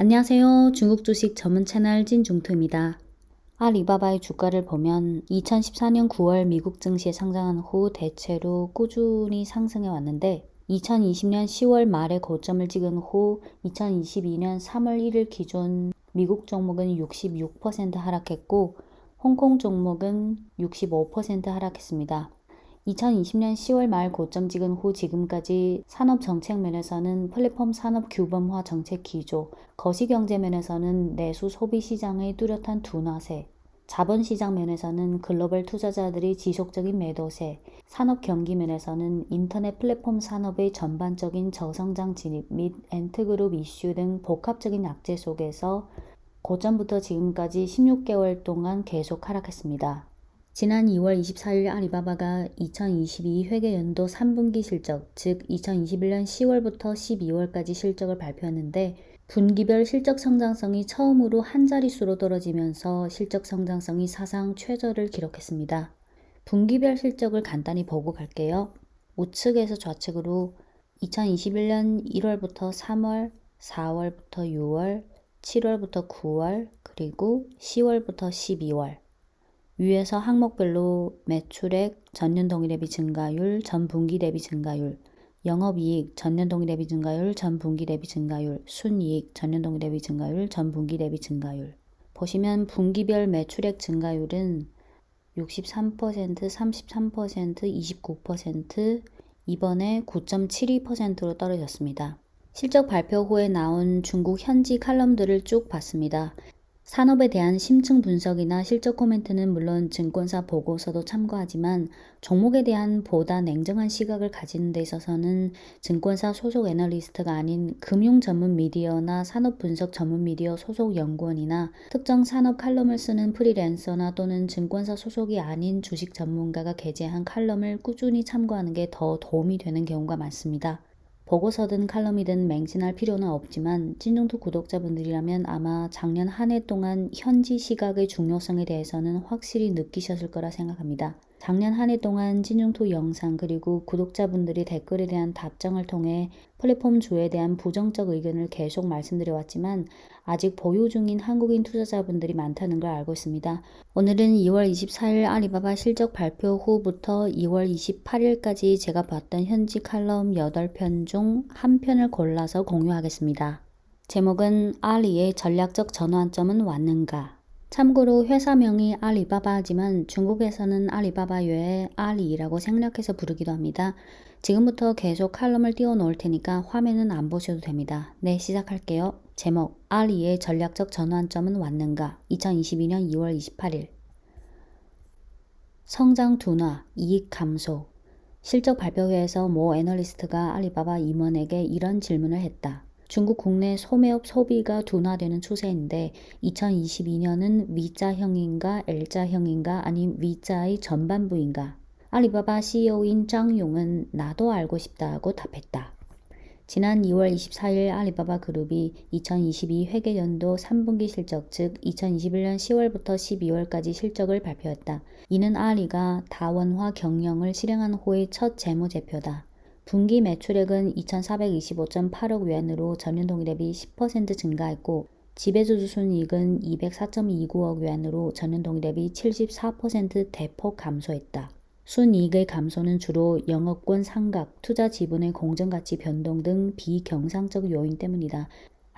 안녕하세요. 중국 주식 전문 채널 진중투입니다. 알리바바의 주가를 보면 2014년 9월 미국 증시에 상장한 후 대체로 꾸준히 상승해 왔는데 2020년 10월 말에 고점을 찍은 후 2022년 3월 1일 기준 미국 종목은 66% 하락했고 홍콩 종목은 65% 하락했습니다. 2020년 10월 말 고점 찍은 후 지금까지 산업 정책 면에서는 플랫폼 산업 규범화 정책 기조, 거시경제 면에서는 내수 소비 시장의 뚜렷한 둔화세, 자본 시장 면에서는 글로벌 투자자들이 지속적인 매도세, 산업 경기 면에서는 인터넷 플랫폼 산업의 전반적인 저성장 진입 및 엔트그룹 이슈 등 복합적인 악재 속에서 고점부터 지금까지 16개월 동안 계속 하락했습니다. 지난 2월 24일 알리바바가 2022 회계연도 3분기 실적, 즉 2021년 10월부터 12월까지 실적을 발표했는데 분기별 실적 성장성이 처음으로 한 자릿수로 떨어지면서 실적 성장성이 사상 최저를 기록했습니다. 분기별 실적을 간단히 보고 갈게요. 우측에서 좌측으로 2021년 1월부터 3월, 4월부터 6월, 7월부터 9월, 그리고 10월부터 12월. 위에서 항목별로 매출액, 전년 동기 대비 증가율, 전 분기 대비 증가율, 영업이익, 전년 동기 대비 증가율, 전 분기 대비 증가율, 순이익, 전년 동기 대비 증가율, 전 분기 대비 증가율. 보시면 분기별 매출액 증가율은 63%, 33%, 29%, 이번에 9.72%로 떨어졌습니다. 실적 발표 후에 나온 중국 현지 칼럼들을 쭉 봤습니다. 산업에 대한 심층 분석이나 실적 코멘트는 물론 증권사 보고서도 참고하지만 종목에 대한 보다 냉정한 시각을 가지는 데 있어서는 증권사 소속 애널리스트가 아닌 금융 전문 미디어나 산업 분석 전문 미디어 소속 연구원이나 특정 산업 칼럼을 쓰는 프리랜서나 또는 증권사 소속이 아닌 주식 전문가가 게재한 칼럼을 꾸준히 참고하는 게 더 도움이 되는 경우가 많습니다. 보고서든 칼럼이든 맹신할 필요는 없지만 찐중투 구독자분들이라면 아마 작년 한 해 동안 현지 시각의 중요성에 대해서는 확실히 느끼셨을 거라 생각합니다. 작년 한 해 동안 찐중투 영상 그리고 구독자분들이 댓글에 대한 답장을 통해 플랫폼 주에 대한 부정적 의견을 계속 말씀드려 왔지만 아직 보유 중인 한국인 투자자분들이 많다는 걸 알고 있습니다. 오늘은 2월 24일 알리바바 실적 발표 후부터 2월 28일까지 제가 봤던 현지 칼럼 8편 중 한 편을 골라서 공유하겠습니다. 제목은 알리의 전략적 전환점은 왔는가? 참고로 회사명이 알리바바지만 중국에서는 알리바바 외에 알리라고 생략해서 부르기도 합니다. 지금부터 계속 칼럼을 띄워 놓을 테니까 화면은 안 보셔도 됩니다. 네, 시작할게요. 제목 알리의 전략적 전환점은 왔는가? 2022년 2월 28일 성장 둔화, 이익 감소 실적 발표회에서 모 애널리스트가 알리바바 임원에게 이런 질문을 했다. 중국 국내 소매업 소비가 둔화되는 추세인데 2022년은 V자형인가 L자형인가 아님 V자의 전반부인가? 알리바바 CEO인 张용은 나도 알고 싶다고 답했다. 지난 2월 24일 알리바바 그룹이 2022 회계연도 3분기 실적 즉 2021년 10월부터 12월까지 실적을 발표했다. 이는 알리가 다원화 경영을 실행한 후의 첫 재무제표다. 분기 매출액은 2,425.8억 위안으로 전년 동기 대비 10% 증가했고 지배주주 순이익은 204.29억 위안으로 전년 동기 대비 74% 대폭 감소했다. 순이익의 감소는 주로 영업권 상각, 투자 지분의 공정가치 변동 등 비경상적 요인 때문이다.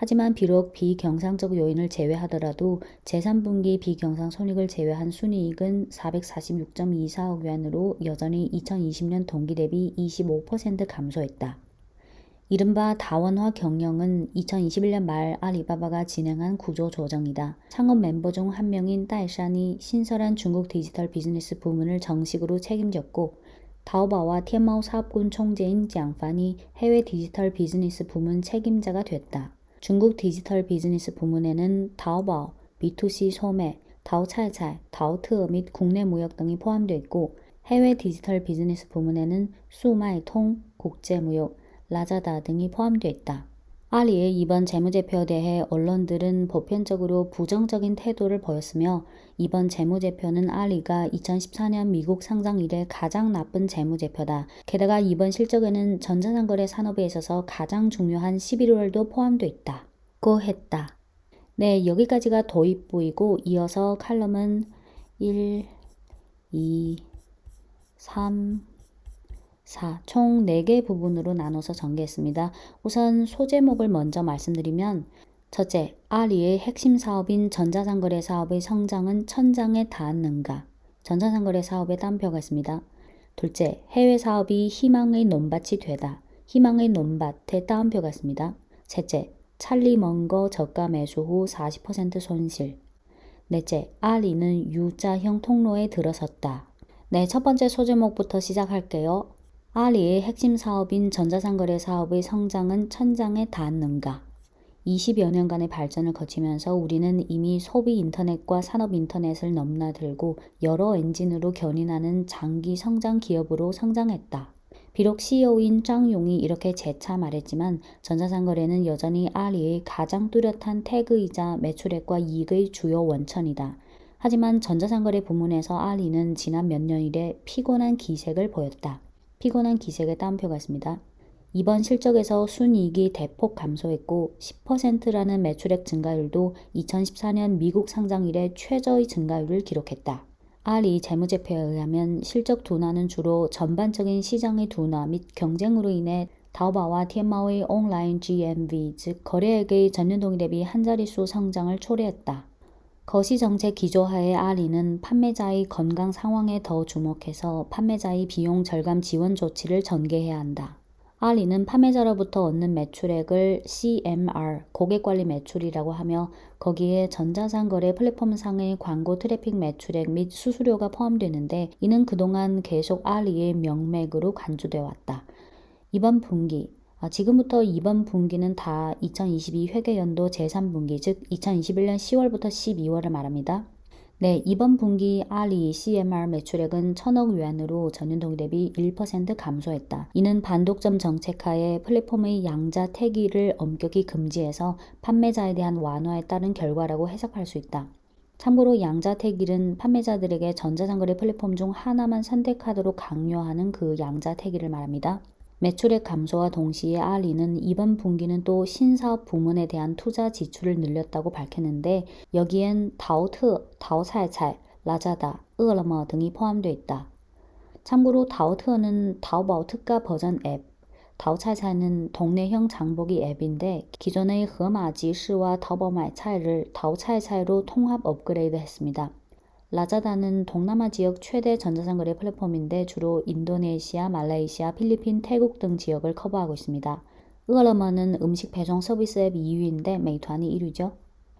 하지만 비록 비경상적 요인을 제외하더라도 제3분기 비경상 손익을 제외한 순이익은 446.24억 위안으로 여전히 2020년 동기 대비 25% 감소했다. 이른바 다원화 경영은 2021년 말 알리바바가 진행한 구조 조정이다. 창업 멤버 중 한 명인 딸샨이 신설한 중국 디지털 비즈니스 부문을 정식으로 책임졌고 타오바와 티마오 사업군 총재인 장판이 해외 디지털 비즈니스 부문 책임자가 됐다. 중국 디지털 비즈니스 부문에는 타오바오, B2C 소매, 다오차이차이, 다오트어 및 국내 무역 등이 포함되어 있고 해외 디지털 비즈니스 부문에는 수마이통, 국제무역, 라자다 등이 포함되어 있다. 아리의 이번 재무제표에 대해 언론들은 보편적으로 부정적인 태도를 보였으며 이번 재무제표는 아리가 2014년 미국 상장 이래 가장 나쁜 재무제표다. 게다가 이번 실적에는 전자상거래 산업에 있어서 가장 중요한 11월도 포함되어 있다. 확고했다. 네, 여기까지가 도입부이고 이어서 칼럼은 1, 2, 3, 4, 총 4개 부분으로 나눠서 전개했습니다. 우선 소제목을 먼저 말씀드리면 첫째, 아리의 핵심 사업인 전자상거래 사업의 성장은 천장에 닿았는가? 전자상거래 사업에 따옴표가 있습니다. 둘째, 해외 사업이 희망의 논밭이 되다. 희망의 논밭에 따옴표가 있습니다. 셋째, 찰리 먼거 저가 매수 후 40% 손실. 넷째, 아리는 U자형 통로에 들어섰다. 네, 첫 번째 소제목부터 시작할게요. 아리의 핵심 사업인 전자상거래 사업의 성장은 천장에 닿았는가? 20여 년간의 발전을 거치면서 우리는 이미 소비 인터넷과 산업 인터넷을 넘나들고 여러 엔진으로 견인하는 장기 성장 기업으로 성장했다. 비록 CEO인 짱용이 이렇게 재차 말했지만 전자상거래는 여전히 아리의 가장 뚜렷한 태그이자 매출액과 이익의 주요 원천이다. 하지만 전자상거래 부문에서 아리는 지난 몇 년 이래 피곤한 기색을 보였다. 피곤한 기색에 따옴표가 있습니다. 이번 실적에서 순이익이 대폭 감소했고 10%라는 매출액 증가율도 2014년 미국 상장 이래 최저의 증가율을 기록했다. 아리 재무제표에 의하면 실적 둔화는 주로 전반적인 시장의 둔화 및 경쟁으로 인해 다오바와 티엠마오의 온라인 GMV 즉 거래액의 전년 동기 대비 한 자릿수 성장을 초래했다. 거시 정책 기조하에 아리는 판매자의 건강 상황에 더 주목해서 판매자의 비용 절감 지원 조치를 전개해야 한다. 아리는 판매자로부터 얻는 매출액을 CMR, 고객관리 매출이라고 하며 거기에 전자상 거래 플랫폼상의 광고 트래픽 매출액 및 수수료가 포함되는데 이는 그동안 계속 아리의 명맥으로 간주되어 왔다. 이번 분기, 아, 지금부터 이번 분기는 다 2022 회계연도 제3분기, 즉 2021년 10월부터 12월을 말합니다. 네, 이번 분기 아리 CMR 매출액은 천억 위안으로 전년 동기 대비 1% 감소했다. 이는 반독점 정책하에 플랫폼의 양자 태기를 엄격히 금지해서 판매자에 대한 완화에 따른 결과라고 해석할 수 있다. 참고로 양자 태기는 판매자들에게 전자상거래 플랫폼 중 하나만 선택하도록 강요하는 그 양자 태기를 말합니다. 매출액 감소와 동시에 아리는 이번 분기는 또 신사업 부문에 대한 투자 지출을 늘렸다고 밝혔는데 여기엔 다오트, 다오차이차이, 라자다, 으어러머 등이 포함되어 있다. 참고로 다오트는 다오바오 특가 버전 앱, 다오차이차이는 동네형 장보기 앱인데 기존의 허마지시와 다오바오마이차이를 다오차이차이로 통합 업그레이드 했습니다. 라자다는 동남아 지역 최대 전자상 거래 플랫폼인데 주로 인도네시아, 말레이시아, 필리핀, 태국 등 지역을 커버하고 있습니다. 으얼러머는 음식 배송 서비스 앱 2위인데 메이투안이 1위죠.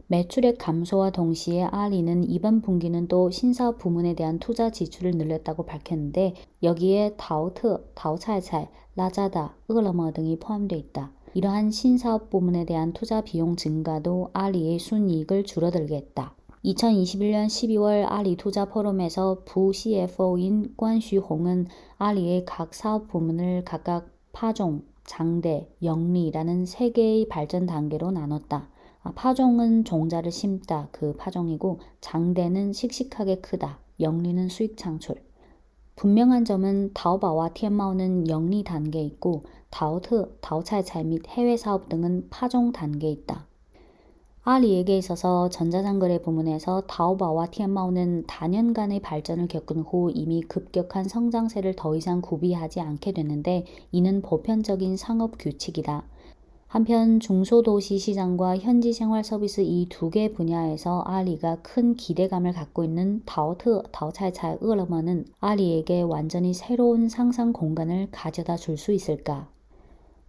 매출액 감소와 동시에 아리는 이번 분기는 또 신사업 부문에 대한 투자 지출을 늘렸다고 밝혔는데 여기에 다오트, 다오차이차이, 라자다, 으얼러머 등이 포함되어 있다. 이러한 신사업 부문에 대한 투자 비용 증가도 아리의 순이익을 줄어들게 했다. 2021년 12월 아리 투자 포럼에서 부 CFO인 관슈홍은 아리의 각 사업 부문을 각각 파종, 장대, 영리라는 세 개의 발전 단계로 나눴다. 아, 파종은 종자를 심다 그 파종이고 장대는 씩씩하게 크다. 영리는 수익 창출. 분명한 점은 다오바와 티엠마오는 영리 단계에 있고 다오트, 다오차이차이 및 해외 사업 등은 파종 단계에 있다. 아리에게 있어서 전자상거래 부문에서 다오바와 티안마오는 다년간의 발전을 겪은 후 이미 급격한 성장세를 더 이상 구비하지 않게 됐는데 이는 보편적인 상업 규칙이다. 한편 중소도시 시장과 현지 생활 서비스 이 두 개 분야에서 아리가 큰 기대감을 갖고 있는 다오트, 다오차이차이, 으러머는 아리에게 완전히 새로운 상상 공간을 가져다 줄 수 있을까?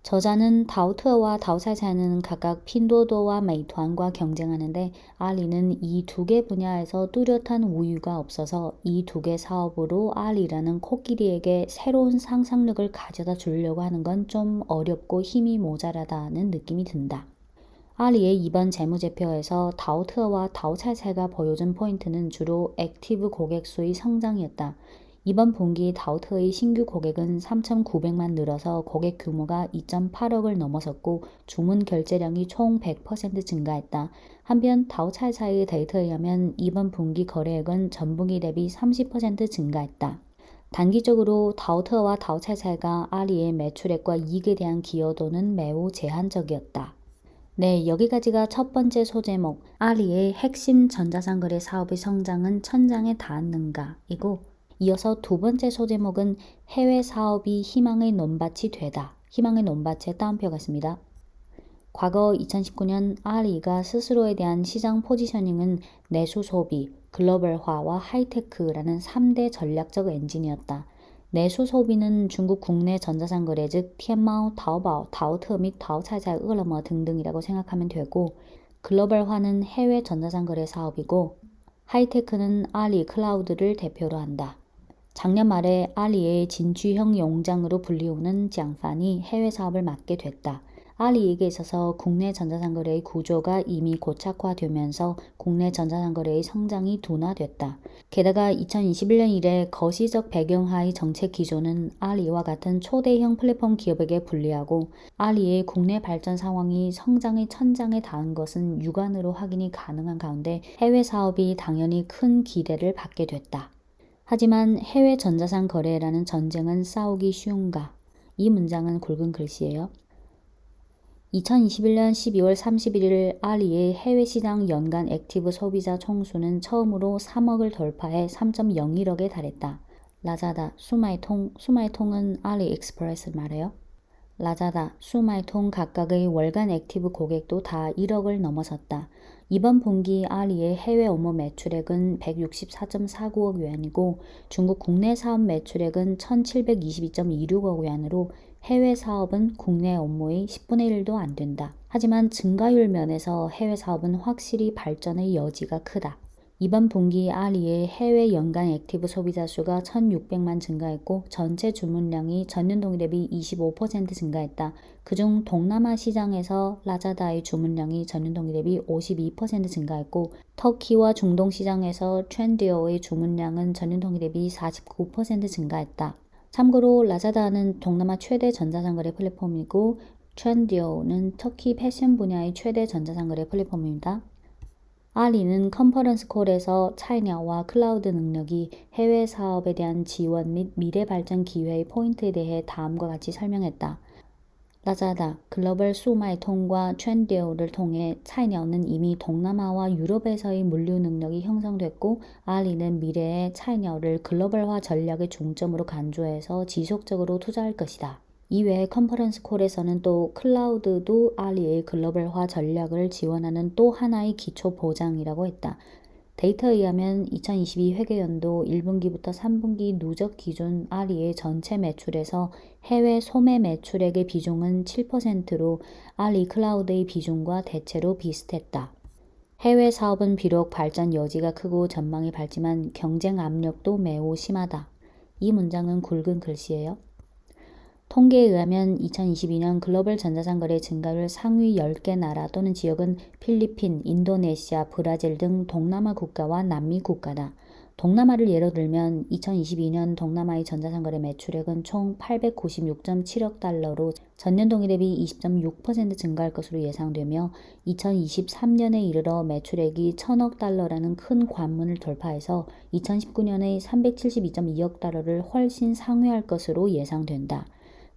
저자는 다오트와 다오차이차이는 각각 핀도도와 메이투안과 경쟁하는데 아리는 이 두 개 분야에서 뚜렷한 우위가 없어서 이 두 개 사업으로 아리라는 코끼리에게 새로운 상상력을 가져다 주려고 하는 건 좀 어렵고 힘이 모자라다는 느낌이 든다. 아리의 이번 재무제표에서 다오트와 다오차이차이가 보여준 포인트는 주로 액티브 고객 수의 성장이었다. 이번 분기 다우트의 신규 고객은 3,900만 늘어서 고객 규모가 2.8억을 넘어섰고 주문 결제량이 총 100% 증가했다. 한편 다우차이차이의 데이터에 의하면 이번 분기 거래액은 전분기 대비 30% 증가했다. 단기적으로 다우트와 다우차이차이가 아리의 매출액과 이익에 대한 기여도는 매우 제한적이었다. 네, 여기까지가 첫 번째 소제목, 아리의 핵심 전자상거래 사업의 성장은 천장에 닿았는가 이고, 이어서 두 번째 소제목은 해외 사업이 희망의 논밭이 되다. 희망의 논밭에 따옴표가 있습니다. 과거 2019년 아리가 스스로에 대한 시장 포지셔닝은 내수 소비, 글로벌화와 하이테크라는 3대 전략적 엔진이었다. 내수 소비는 중국 국내 전자상 거래 즉 티엔마오, 타오바오, 타오트 및 타오차이차이, 으러머 등등이라고 생각하면 되고 글로벌화는 해외 전자상 거래 사업이고 하이테크는 아리 클라우드를 대표로 한다. 작년 말에 아리의 진주형 용장으로 불리우는 장판이 해외 사업을 맡게 됐다. 아리에게 있어서 국내 전자상거래의 구조가 이미 고착화되면서 국내 전자상거래의 성장이 둔화됐다. 게다가 2021년 이래 거시적 배경하의 정책 기조는 아리와 같은 초대형 플랫폼 기업에게 불리하고 아리의 국내 발전 상황이 성장의 천장에 닿은 것은 육안으로 확인이 가능한 가운데 해외 사업이 당연히 큰 기대를 받게 됐다. 하지만 해외 전자상 거래라는 전쟁은 싸우기 쉬운가? 이 문장은 굵은 글씨예요. 2021년 12월 31일 아리의 해외 시장 연간 액티브 소비자 총수는 처음으로 3억을 돌파해 3.01억에 달했다. 라자다, 수마이통, 수마이통은 아리 익스프레스 말해요. 라자다, 수마이통 각각의 월간 액티브 고객도 다 1억을 넘어섰다. 이번 분기 아리의 해외 업무 매출액은 164.49억 위안이고 중국 국내 사업 매출액은 1722.26억 위안으로 해외 사업은 국내 업무의 10분의 1도 안 된다. 하지만 증가율 면에서 해외 사업은 확실히 발전의 여지가 크다. 이번 분기 아리의 해외 연간 액티브 소비자 수가 1,600만 증가했고 전체 주문량이 전년 동기 대비 25% 증가했다. 그중 동남아 시장에서 라자다의 주문량이 전년 동기 대비 52% 증가했고 터키와 중동 시장에서 트렌디어의 주문량은 전년 동기 대비 49% 증가했다. 참고로 라자다는 동남아 최대 전자상거래 플랫폼이고 트렌디오는 터키 패션 분야의 최대 전자상거래 플랫폼입니다. 아리는 컨퍼런스 콜에서 차이냐와 클라우드 능력이 해외 사업에 대한 지원 및 미래 발전 기회의 포인트에 대해 다음과 같이 설명했다. 라자다, 글로벌 수마이통과 트렌디오를 통해 차이냐는 이미 동남아와 유럽에서의 물류 능력이 형성됐고 아리는 미래의 차이냐를 글로벌화 전략의 중점으로 간주해서 지속적으로 투자할 것이다. 이외에 컨퍼런스 콜에서는 또 클라우드도 아리의 글로벌화 전략을 지원하는 또 하나의 기초 보장이라고 했다. 데이터에 의하면 2022 회계연도 1분기부터 3분기 누적 기준 아리의 전체 매출에서 해외 소매 매출액의 비중은 7%로 아리 클라우드의 비중과 대체로 비슷했다. 해외 사업은 비록 발전 여지가 크고 전망이 밝지만 경쟁 압력도 매우 심하다. 이 문장은 굵은 글씨예요. 통계에 의하면 2022년 글로벌 전자상 거래 증가율 상위 10개 나라 또는 지역은 필리핀, 인도네시아, 브라질 등 동남아 국가와 남미 국가다. 동남아를 예로 들면 2022년 동남아의 전자상 거래 매출액은 총 896.7억 달러로 전년 동기 대비 20.6% 증가할 것으로 예상되며 2023년에 이르러 매출액이 1000억 달러라는 큰 관문을 돌파해서 2019년의 372.2억 달러를 훨씬 상회할 것으로 예상된다.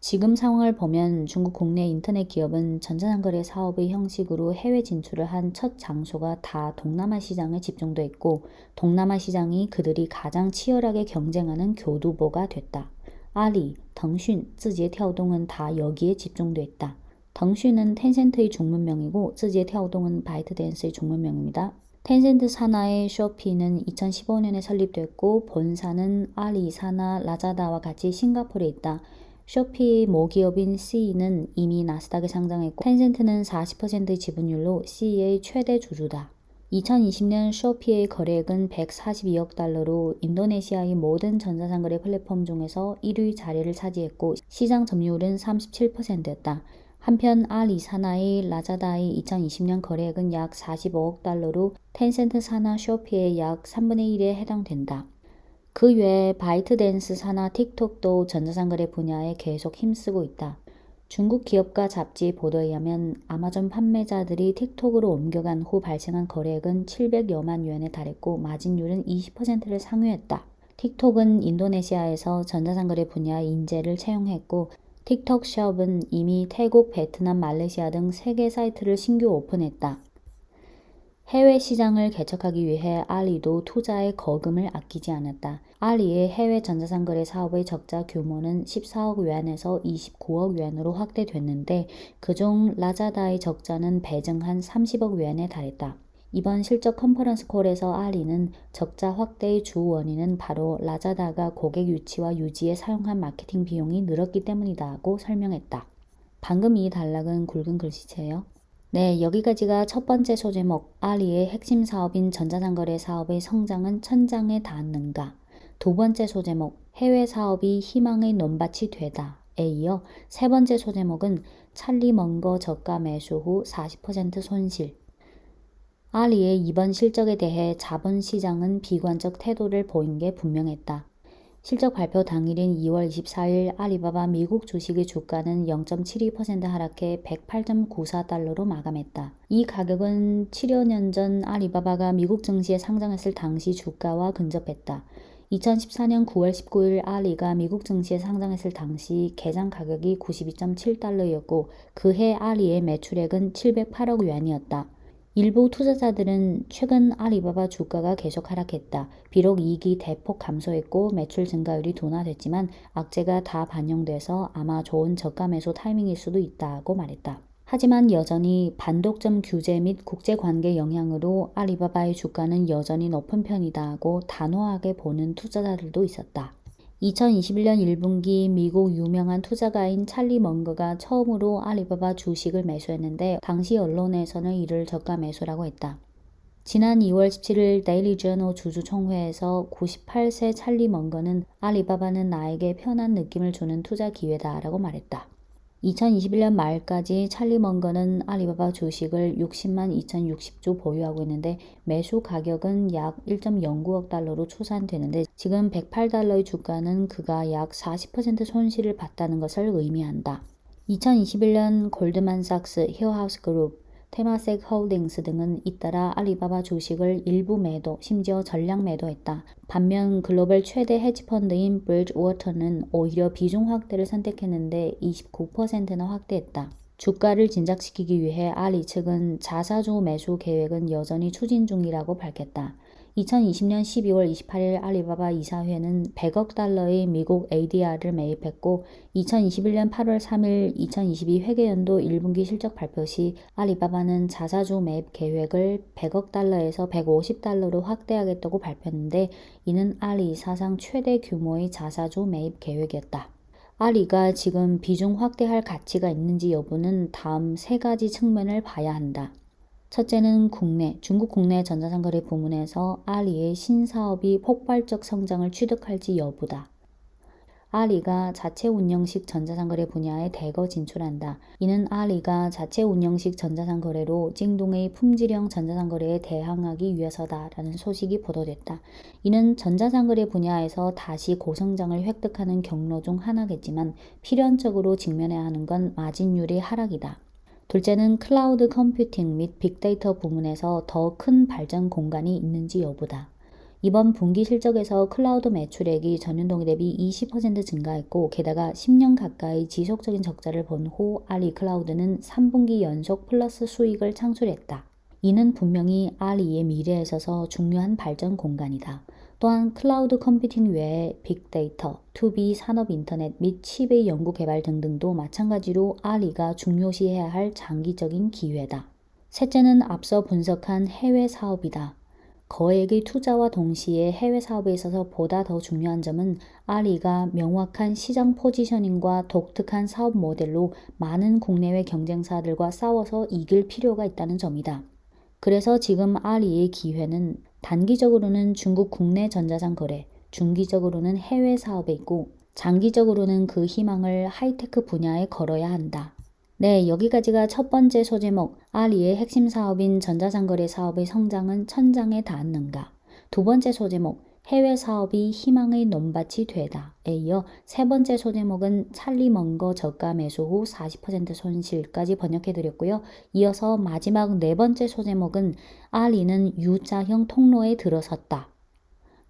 지금 상황을 보면 중국 국내 인터넷 기업은 전자상거래 사업의 형식으로 해외 진출을 한 첫 장소가 다 동남아 시장에 집중돼 있고 동남아 시장이 그들이 가장 치열하게 경쟁하는 교두보가 됐다. 아리, 덩슌, 쯔지의 태우동은 다 여기에 집중됐다. 덩슌은 텐센트의 중문명이고 쯔지의 태우동은 바이트댄스의 중문명입니다. 텐센트 산하의 쇼피는 2015년에 설립됐고 본사는 아리 산하 라자다와 같이 싱가포르에 있다. 쇼피 모기업인 C는 이미 나스닥에 상장했고 텐센트는 40%의 지분율로 C의 최대 주주다. 2020년 쇼피의 거래액은 142억 달러로 인도네시아의 모든 전자상거래 플랫폼 중에서 1위 자리를 차지했고 시장 점유율은 37%였다. 한편 아리 사나의 라자다의 2020년 거래액은 약 45억 달러로 텐센트 사나 쇼피의 약 3분의 1에 해당된다. 그 외에 바이트댄스 사나 틱톡도 전자상거래 분야에 계속 힘쓰고 있다. 중국 기업가 잡지 보도에 의하면 아마존 판매자들이 틱톡으로 옮겨간 후 발생한 거래액은 700여만 유엔에 달했고 마진율은 20%를 상회했다. 틱톡은 인도네시아에서 전자상거래 분야 인재를 채용했고 틱톡 숍은 이미 태국, 베트남, 말레이시아 등 3개 사이트를 신규 오픈했다. 해외 시장을 개척하기 위해 알리도 투자에 거금을 아끼지 않았다. 알리의 해외 전자상거래 사업의 적자 규모는 14억 위안에서 29억 위안으로 확대됐는데 그중 라자다의 적자는 배증한 30억 위안에 달했다. 이번 실적 컨퍼런스 콜에서 알리는 적자 확대의 주 원인은 바로 라자다가 고객 유치와 유지에 사용한 마케팅 비용이 늘었기 때문이다고 설명했다. 방금 이 단락은 굵은 글씨체요. 네, 여기까지가 첫 번째 소제목, 알리의 핵심 사업인 전자상거래 사업의 성장은 천장에 닿았는가. 두 번째 소제목, 해외 사업이 희망의 논밭이 되다에 이어 세 번째 소제목은 찰리 먼거 저가 매수 후 40% 손실. 알리의 이번 실적에 대해 자본시장은 비관적 태도를 보인 게 분명했다. 실적 발표 당일인 2월 24일 알리바바 미국 주식의 주가는 0.72% 하락해 108.94달러로 마감했다. 이 가격은 7여 년전 알리바바가 미국 증시에 상장했을 당시 주가와 근접했다. 2014년 9월 19일 알리가 미국 증시에 상장했을 당시 개장 가격이 92.7달러였고 그해 알리의 매출액은 708억 위안이었다. 일부 투자자들은 최근 알리바바 주가가 계속 하락했다. 비록 이익이 대폭 감소했고 매출 증가율이 둔화됐지만 악재가 다 반영돼서 아마 좋은 저가 매수 타이밍일 수도 있다고 말했다. 하지만 여전히 반독점 규제 및 국제관계 영향으로 알리바바의 주가는 여전히 높은 편이다고 단호하게 보는 투자자들도 있었다. 2021년 1분기 미국 유명한 투자가인 찰리 먼거가 처음으로 알리바바 주식을 매수했는데 당시 언론에서는 이를 저가 매수라고 했다. 지난 2월 17일 데일리 저널 주주총회에서 98세 찰리 먼거는 알리바바는 나에게 편한 느낌을 주는 투자 기회다라고 말했다. 2021년 말까지 찰리 먼거는 알리바바 주식을 60만 2,060주 보유하고 있는데 매수 가격은 약 1.09억 달러로 추산되는데 지금 108달러의 주가는 그가 약 40% 손실을 봤다는 것을 의미한다. 2021년 골드만삭스, 히어하우스 그룹, 테마섹 홀딩스 등은 잇따라 알리바바 주식을 일부 매도, 심지어 전량 매도했다. 반면 글로벌 최대 헤지펀드인 브리지워터는 오히려 비중 확대를 선택했는데 29%나 확대했다. 주가를 진작시키기 위해 알리 측은 자사주 매수 계획은 여전히 추진 중이라고 밝혔다. 2020년 12월 28일 알리바바 이사회는 100억 달러의 미국 ADR을 매입했고 2021년 8월 3일 2022 회계연도 1분기 실적 발표 시 알리바바는 자사주 매입 계획을 100억 달러에서 150달러로 확대하겠다고 발표했는데 이는 알리 사상 최대 규모의 자사주 매입 계획이었다. 알리가 지금 비중 확대할 가치가 있는지 여부는 다음 세 가지 측면을 봐야 한다. 첫째는 국내, 중국 국내 전자상거래 부문에서 알리의 신사업이 폭발적 성장을 취득할지 여부다. 알리가 자체 운영식 전자상거래 분야에 대거 진출한다. 이는 알리가 자체 운영식 전자상거래로 찡동의 품질형 전자상거래에 대항하기 위해서다라는 소식이 보도됐다. 이는 전자상거래 분야에서 다시 고성장을 획득하는 경로 중 하나겠지만 필연적으로 직면해야 하는 건 마진율의 하락이다. 둘째는 클라우드 컴퓨팅 및 빅데이터 부문에서 더 큰 발전 공간이 있는지 여부다. 이번 분기 실적에서 클라우드 매출액이 전년동 대비 20% 증가했고 게다가 10년 가까이 지속적인 적자를 본후 알리 클라우드는 3분기 연속 플러스 수익을 창출했다. 이는 분명히 알리의 미래에 있어서 중요한 발전 공간이다. 또한 클라우드 컴퓨팅 외에 빅데이터, 2B 산업 인터넷 및 칩의 연구 개발 등등도 마찬가지로 알리가 중요시해야 할 장기적인 기회다. 셋째는 앞서 분석한 해외 사업이다. 거액의 투자와 동시에 해외 사업에 있어서 보다 더 중요한 점은 알리가 명확한 시장 포지셔닝과 독특한 사업 모델로 많은 국내외 경쟁사들과 싸워서 이길 필요가 있다는 점이다. 그래서 지금 알리의 기회는 단기적으로는 중국 국내 전자상 거래, 중기적으로는 해외 사업에 있고 장기적으로는 그 희망을 하이테크 분야에 걸어야 한다. 네, 여기까지가 첫 번째 소제목, 알리의 핵심 사업인 전자상거래 사업의 성장은 천장에 닿았는가. 두 번째 소제목, 해외 사업이 희망의 논밭이 되다에 이어 세 번째 소제목은 찰리 먼거 저가 매수 후 40% 손실까지 번역해 드렸고요. 이어서 마지막 네 번째 소제목은 알리는 U자형 통로에 들어섰다.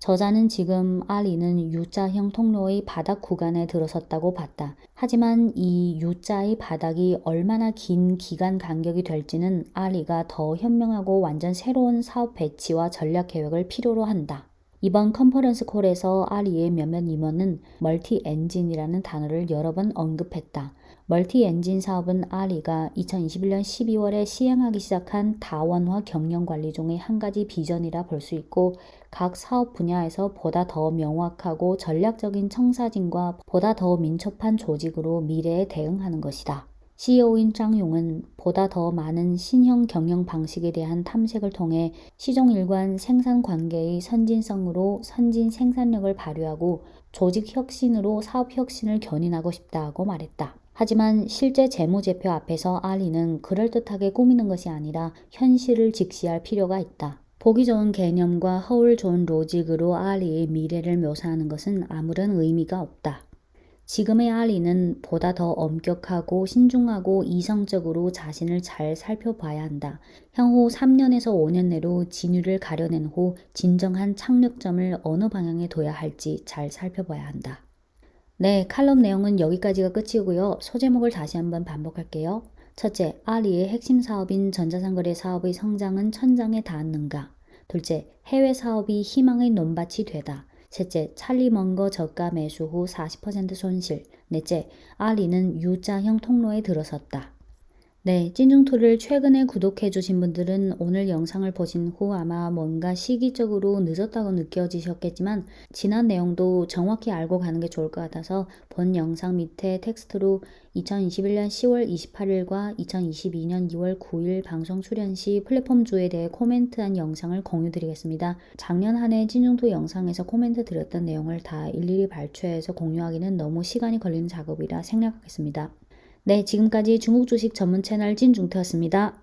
저자는 지금 아리는 U자형 통로의 바닥 구간에 들어섰다고 봤다. 하지만 이 U자의 바닥이 얼마나 긴 기간 간격이 될지는 아리가 더 현명하고 완전 새로운 사업 배치와 전략 계획을 필요로 한다. 이번 컨퍼런스 콜에서 아리의 몇몇 임원은 멀티 엔진이라는 단어를 여러 번 언급했다. 멀티 엔진 사업은 아리가 2021년 12월에 시행하기 시작한 다원화 경영 관리종의 한 가지 비전이라 볼 수 있고 각 사업 분야에서 보다 더 명확하고 전략적인 청사진과 보다 더 민첩한 조직으로 미래에 대응하는 것이다. CEO인 짱용은 보다 더 많은 신형 경영 방식에 대한 탐색을 통해 시종 일관 생산 관계의 선진성으로 선진 생산력을 발휘하고 조직 혁신으로 사업 혁신을 견인하고 싶다고 말했다. 하지만 실제 재무제표 앞에서 아리는 그럴듯하게 꾸미는 것이 아니라 현실을 직시할 필요가 있다. 보기 좋은 개념과 허울 좋은 로직으로 아리의 미래를 묘사하는 것은 아무런 의미가 없다. 지금의 아리는 보다 더 엄격하고 신중하고 이성적으로 자신을 잘 살펴봐야 한다. 향후 3년에서 5년 내로 진위를 가려낸 후 진정한 착력점을 어느 방향에 둬야 할지 잘 살펴봐야 한다. 네, 칼럼 내용은 여기까지가 끝이고요. 소제목을 다시 한번 반복할게요. 첫째, 아리의 핵심 사업인 전자상거래 사업의 성장은 천장에 닿았는가? 둘째, 해외 사업이 희망의 논밭이 되다. 셋째, 찰리 먼거 저가 매수 후 40% 손실. 넷째, 아리는 U자형 통로에 들어섰다. 네, 찐중투를 최근에 구독해주신 분들은 오늘 영상을 보신 후 아마 뭔가 시기적으로 늦었다고 느껴지셨겠지만 지난 내용도 정확히 알고 가는 게 좋을 것 같아서 본 영상 밑에 텍스트로 2021년 10월 28일과 2022년 2월 9일 방송 출연 시 플랫폼 주에 대해 코멘트한 영상을 공유드리겠습니다. 작년 한 해 찐중투 영상에서 코멘트 드렸던 내용을 다 일일이 발췌해서 공유하기는 너무 시간이 걸리는 작업이라 생략하겠습니다. 네, 지금까지 중국 주식 전문 채널 찐중투였습니다.